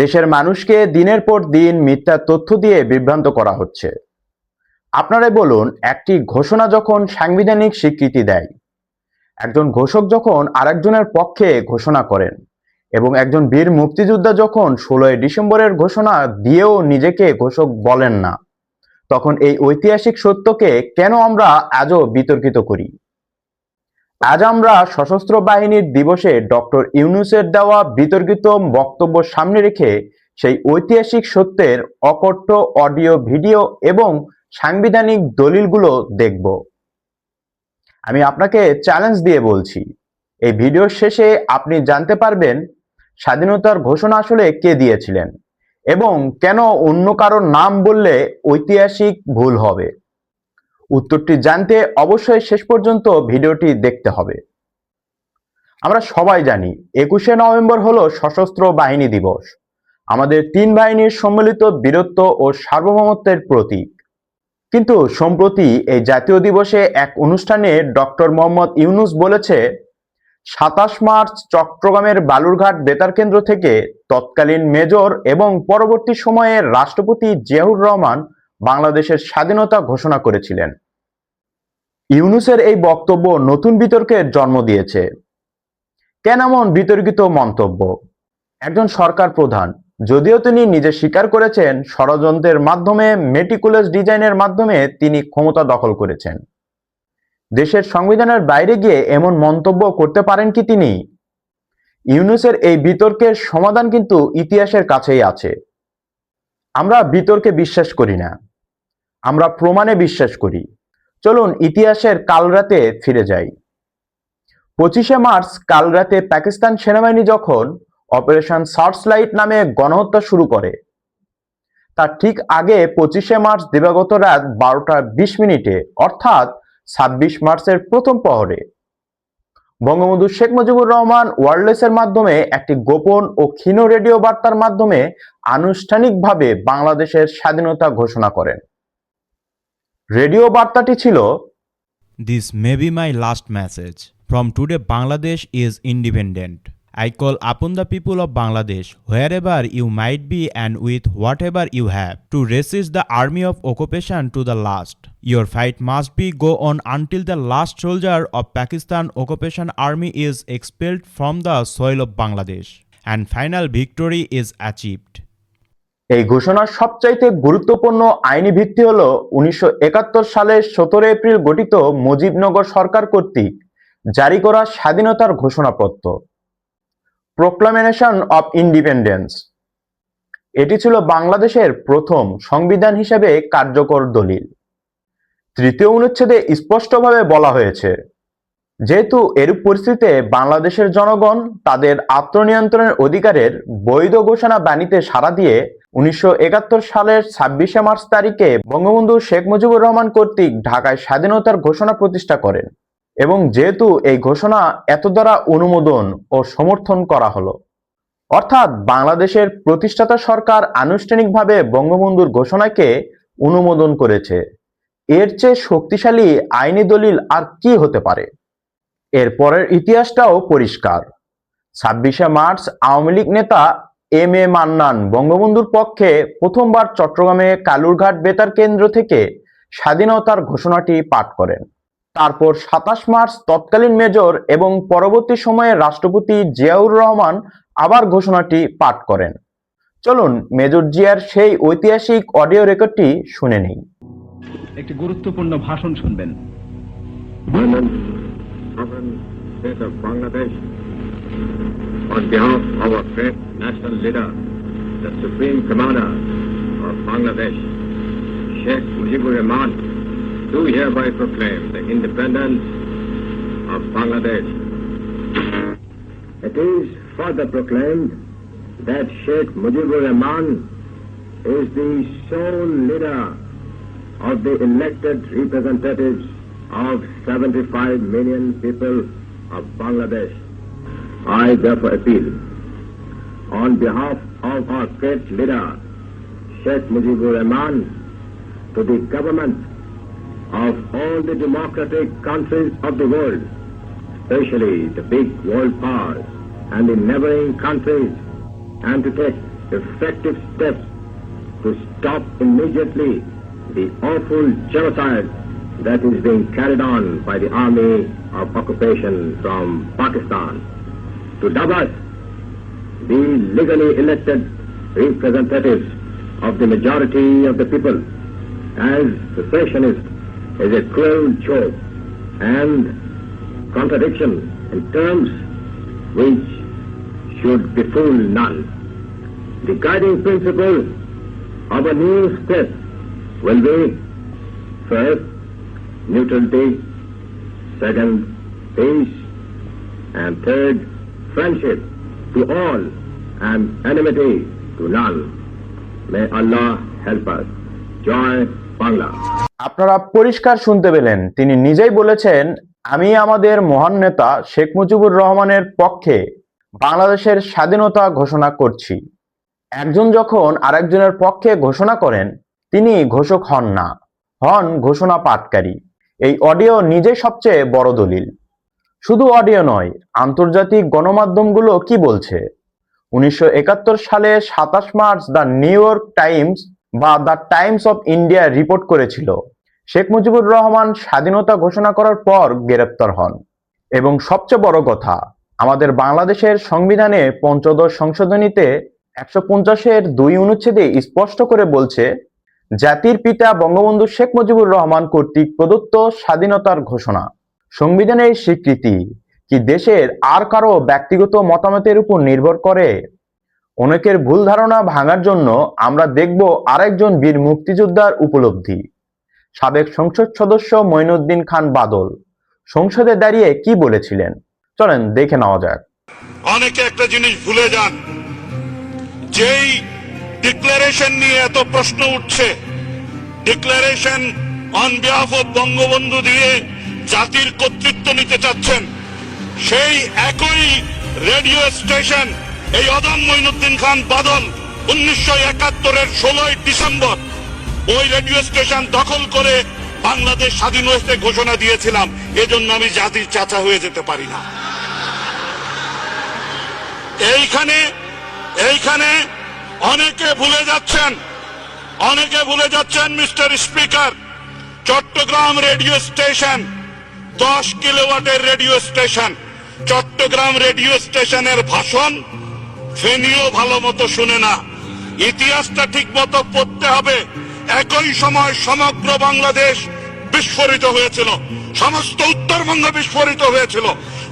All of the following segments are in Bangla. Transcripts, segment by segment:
দেশের মানুষকে দিনের পর দিন মিথ্যা তথ্য দিয়ে বিভ্রান্ত করা হচ্ছে। আপনারাই বলুন, একটি ঘোষণা যখন সাংবিধানিক স্বীকৃতি দেয়, একজন ঘোষক যখন আরেকজনের পক্ষে ঘোষণা করেন এবং একজন বীর মুক্তিযোদ্ধা যখন ষোলোই ডিসেম্বরের ঘোষণা দিয়েও নিজেকে ঘোষক বলেন না, তখন এই ঐতিহাসিক সত্যকে কেন আমরা আজও বিতর্কিত করি? আজ আমরা সশস্ত্র বাহিনীর দিবসে ডক্টর ইউনুসের দেওয়া বিতর্কিত বক্তব্য সামনে রেখে সেই ঐতিহাসিক সত্যের অকট্য অডিও ভিডিও এবং সাংবিধানিক দলিলগুলো দেখব। আমি আপনাকে চ্যালেঞ্জ দিয়ে বলছি, এই ভিডিওর শেষে আপনি জানতে পারবেন স্বাধীনতার ঘোষণা আসলে কে দিয়েছিলেন এবং কেন অন্য কারোর নাম বললে ঐতিহাসিক ভুল হবে। উত্তরটি জানতে অবশ্যই শেষ পর্যন্ত ভিডিওটি দেখতে হবে। আমরা সবাই জানি, একুশে নভেম্বর হলো সশস্ত্র বাহিনী দিবস। আমাদের তিন বাহিনীর সম্মিলিত বীরত্ব ও সার্বভৌমত্বের প্রতীক। কিন্তু সম্প্রতি এই জাতীয় দিবসে এক অনুষ্ঠানে ডক্টর মোহাম্মদ ইউনুস বলেছে, সাতাশ মার্চ চট্টগ্রামের বালুরঘাট বেতার কেন্দ্র থেকে তৎকালীন মেজর এবং পরবর্তী সময়ে রাষ্ট্রপতি জিয়াউর রহমান বাংলাদেশের স্বাধীনতা ঘোষণা করেছিলেন। ইউনুসের এই বক্তব্য নতুন বিতর্কের জন্ম দিয়েছে। কেন এমন বিতর্কিত মন্তব্য? একজন সরকার প্রধান, যদিও তিনি নিজে স্বীকার করেছেন, ষড়যন্ত্রের মাধ্যমে, মেটিকুলাস ডিজাইনের মাধ্যমে তিনি ক্ষমতা দখল করেছেন। দেশের সংবিধানের বাইরে গিয়ে এমন মন্তব্য করতে পারেন কি তিনি? ইউনুসের এই বিতর্কের সমাধান কিন্তু ইতিহাসের কাছেই আছে। আমরা বিতর্কে বিশ্বাস করি না। আমরা প্রমাণে বিশ্বাস করি। চলুন ইতিহাসের কালরাতে ফিরে যাই। পঁচিশে মার্চ কালরাতে পাকিস্তান সেনাবাহিনী যখন অপারেশন সার্চলাইট নামে গণহত্যা শুরু করে, তার ঠিক আগে পঁচিশে মার্চ দিবাগত রাত বারোটা বিশ মিনিটে, অর্থাৎ ছাব্বিশ মার্চের প্রথম প্রহরে বঙ্গবন্ধু শেখ মুজিবুর রহমান ওয়ারলেসের মাধ্যমে একটি গোপন ও ক্ষীণ রেডিও বার্তার মাধ্যমে আনুষ্ঠানিকভাবে বাংলাদেশের স্বাধীনতা ঘোষণা করেন। রেডিও বার্তাটি ছিল this may be my last message from today Bangladesh is independent I call upon the people of Bangladesh wherever you might be and with whatever you have to resist the army of occupation to the last your fight must be go on until the last soldier of Pakistan occupation army is expelled from the soil of Bangladesh and final victory is achieved এই ঘোষণার সবচাইতে গুরুত্বপূর্ণ আইনি ভিত্তি হল উনিশশো সালের সতেরো এপ্রিল গঠিত মুজিবনগর সরকার কর্তৃক জারি করা স্বাধীনতার ঘোষণাপত্র। প্রোক্লামেশন অব ইন্ডিপেন্ডেন্স এটি ছিল বাংলাদেশের প্রথম সংবিধান হিসেবে কার্যকর দলিল। তৃতীয় অনুচ্ছেদে স্পষ্টভাবে বলা হয়েছে, যেহেতু এরূপ পরিস্থিতিতে বাংলাদেশের জনগণ তাদের আত্মনিয়ন্ত্রণের অধিকারের বৈধ ঘোষণা বাণীতে সাড়া দিয়ে উনিশশো একাত্তর সালের ছাব্বিশে মার্চ তারিখে বঙ্গবন্ধু শেখ মুজিবুর রহমান কর্তৃক ঢাকায় স্বাধীনতার ঘোষণা প্রতিষ্ঠা করেন এবং যেহেতু এই ঘোষণা এত দ্বারা অনুমোদন ও সমর্থন করা হলো, অর্থাৎ বাংলাদেশের প্রতিষ্ঠাতা সরকার আনুষ্ঠানিকভাবে বঙ্গবন্ধুর ঘোষণাকে অনুমোদন করেছে, এর চেয়ে শক্তিশালী আইনি দলিল আর কি হতে পারে? এর পরের ইতিহাসটাও পরিষ্কার। ছাব্বিশে মার্চ আওয়ামী লীগ নেতা এম এ মান্নান বঙ্গবন্ধুর পক্ষে প্রথমবার চট্টগ্রামে কালুরঘাট বেতার কেন্দ্র থেকে স্বাধীনতার ঘোষণাটি পাঠ করেন। তারপর সাতাশ মার্চ তৎকালীন মেজর এবং পরবর্তী সময়ে রাষ্ট্রপতি জিয়াউর রহমান আবার ঘোষণাটি পাঠ করেন। চলুন মেজর জিয়ার সেই ঐতিহাসিক অডিও রেকর্ডটি শুনে নেই। একটি গুরুত্বপূর্ণ ভাষণ শুনবেন। Women, on behalf of our great national leader, the Supreme Commander of Bangladesh, Sheikh Mujibur Rahman, do hereby proclaim the independence of Bangladesh. It is further proclaimed that Sheikh Mujibur Rahman is the sole leader of the elected representatives of 75 million people of Bangladesh. I therefore appeal on behalf of our great leader, Sheikh Mujibur Rahman, to the government of all the democratic countries of the world, especially the big world powers and the neighboring countries, and to take effective steps to stop immediately the awful genocide that is being carried on by the army of occupation from Pakistan. To us the legally elected representatives of the majority of the people as secessionist is a cruel joke and contradiction in terms which should befool none. The guiding principle of a new step will be first, neutrality, second, peace, and third, friendship to all and enmity to none. May Allah help us. Joy, Bangla. আপনারা পরিষ্কার শুনতে পেলেন তিনি নিজেই বলেছেন আমি আমাদের মহান নেতা শেখ মুজিবুর রহমানের পক্ষে বাংলাদেশের স্বাধীনতা ঘোষণা করছি একজন যখন আরেকজনের পক্ষে ঘোষণা করেন তিনি ঘোষক হন না হন ঘোষণা পাঠকারী এই অডিও নিজে সবচেয়ে বড় দলিল শুধু অডিও নয়, আন্তর্জাতিক গণমাধ্যমগুলো কি বলছে? উনিশশো একাত্তর সালে সাতাশ March the New York Times বা the Times of India report করেছিল। শেখ মুজিবুর রহমান স্বাধীনতা ঘোষণা করার পর গ্রেপ্তার হন। এবং সবচেয়ে বড় কথা, আমাদের বাংলাদেশের সংবিধানে পঞ্চদশ সংশোধনীতে একশো পঞ্চাশের দুই অনুচ্ছেদে স্পষ্ট করে বলছে, জাতির পিতা বঙ্গবন্ধু শেখ মুজিবুর রহমান কর্তৃক প্রদত্ত স্বাধীনতার ঘোষণা। সংবিধানের স্বীকৃতি কি দেশের আর কারও ব্যক্তিগত মতামতের উপর নির্ভর করে? অনেকের ভুল ধারণা ভাঙার জন্য আমরা দেখব আরেকজন বীর মুক্তিযোদ্ধার উপলব্ধি। সাবেক সংসদ সদস্য মঈনুদ্দিন খান বাদল সংসদে দাঁড়িয়ে কি বলেছিলেন? চলেন দেখে নেওয়া যাক। অনেকে একটা জিনিস ভুলে যান। যেই ডিক্লারেশন নিয়ে এত প্রশ্ন উঠছে, declaration on behalf of Bangabandhu দিয়ে জাতির কর্তৃত্ব নিতে চাচ্ছেন। সেই একই রেডিও স্টেশন, এই অদম মঈনুদ্দিন খান বাদল, উনিশশো একাত্তরের ষোলোই ডিসেম্বর, ওই রেডিও স্টেশন দখল করে বাংলাদেশ স্বাধীন হয়েছে ঘোষণা দিয়েছিলাম। এজন্য আমি জাতির চাচা হয়ে যেতে পারি না। এইখানে এইখানে অনেকে ভুলে যাচ্ছেন, অনেকে ভুলে যাচ্ছেন mister speaker, Chittagong radio station. দশ কিলোওয়াটের রেডিও স্টেশন, চট্টগ্রাম রেডিও স্টেশনের ভাষণ, ফেনিও ভালো মতো শুনে না। ইতিহাসটা ঠিক মতো পড়তে হবে। একই সময় সমগ্র বাংলাদেশ বিস্ফোরিত হয়েছিল। সমস্ত উত্তরবঙ্গ বিস্ফোরিত হয়েছিল।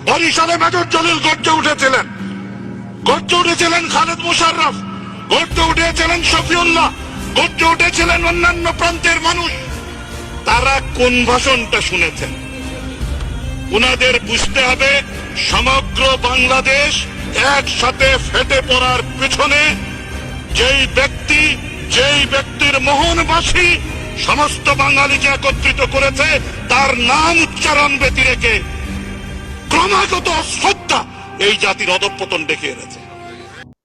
বরিশালে মেজর জলিল গর্জে উঠেছিলেন। গর্জে উঠেছিলেন খালেদ মুশাররফ। গর্জে উঠেছিলেন শফিউল্লাহ। গর্জে উঠেছিলেন অন্যান্য প্রান্তের মানুষ। তারা কোন ভাষণটা শুনেছেন? উনাদের বুঝতে হবে, সমগ্র বাংলাদেশ একসাথে ফেটে পড়ার পেছনে যেই ব্যক্তি, যেই ব্যক্তির মোহনবাসী সমস্ত বাঙালিকে একত্রিত করেছে, তার নাম উচ্চারণ ব্যতি রেখে ক্রমাগত শ্রদ্ধা এই জাতির অধঃপতন ডেকে এনেছে।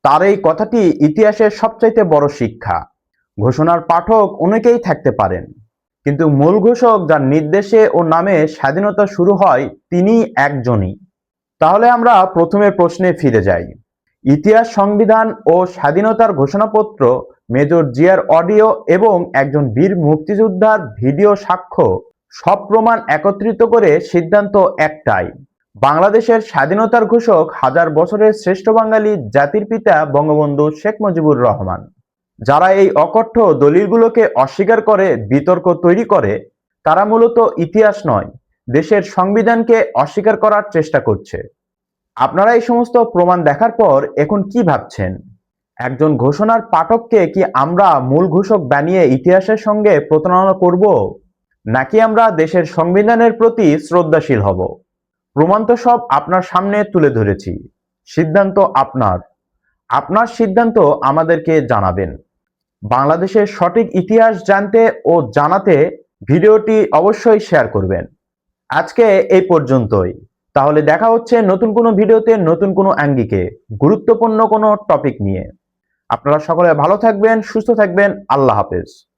তার এই কথাটি ইতিহাসের সবচাইতে বড় শিক্ষা। ঘোষণার পাঠক অনেকেই থাকতে পারেন। কিন্তু মূল ঘোষক যার নির্দেশে ও নামে স্বাধীনতা শুরু হয়, তিনি একজনই। তাহলে আমরা প্রথমে প্রশ্নে ফিরে যাই। ইতিহাস সংবিধান ও স্বাধীনতার ঘোষণাপত্র, মেজর জিয়ার অডিও এবং একজন বীর মুক্তিযোদ্ধার ভিডিও সাক্ষ্য, সব প্রমাণ একত্রিত করে সিদ্ধান্ত একটাই। বাংলাদেশের স্বাধীনতার ঘোষক হাজার বছরের শ্রেষ্ঠ বাঙালি জাতির পিতা বঙ্গবন্ধু শেখ মুজিবুর রহমান। যারা এই অকঠ্য দলিলগুলোকে অস্বীকার করে, বিতর্ক তৈরি করে, তারা মূলত ইতিহাস নয়, দেশের সংবিধানকে অস্বীকার করার চেষ্টা করছে। আপনারা এই সমস্ত প্রমাণ দেখার পর এখন কি ভাবছেন? একজন ঘোষণার পাঠককে কি আমরা মূল ঘোষক বানিয়ে ইতিহাসের সঙ্গে প্রতারণা করব? নাকি আমরা দেশের সংবিধানের প্রতি শ্রদ্ধাশীল হব? প্রমাণ তো সব আপনার সামনে তুলে ধরেছি। সিদ্ধান্ত আপনার। আপনার সিদ্ধান্ত আমাদেরকে জানাবেন। বাংলাদেশের সঠিক ইতিহাস জানতে ও জানাতে ভিডিওটি অবশ্যই শেয়ার করবেন। আজকে এই পর্যন্তই। তাহলে দেখা হচ্ছে নতুন কোনো ভিডিওতে নতুন কোনো আঙ্গিকে গুরুত্বপূর্ণ কোনো টপিক নিয়ে। আপনারা সকলে ভালো থাকবেন, সুস্থ থাকবেন, আল্লাহ হাফেজ।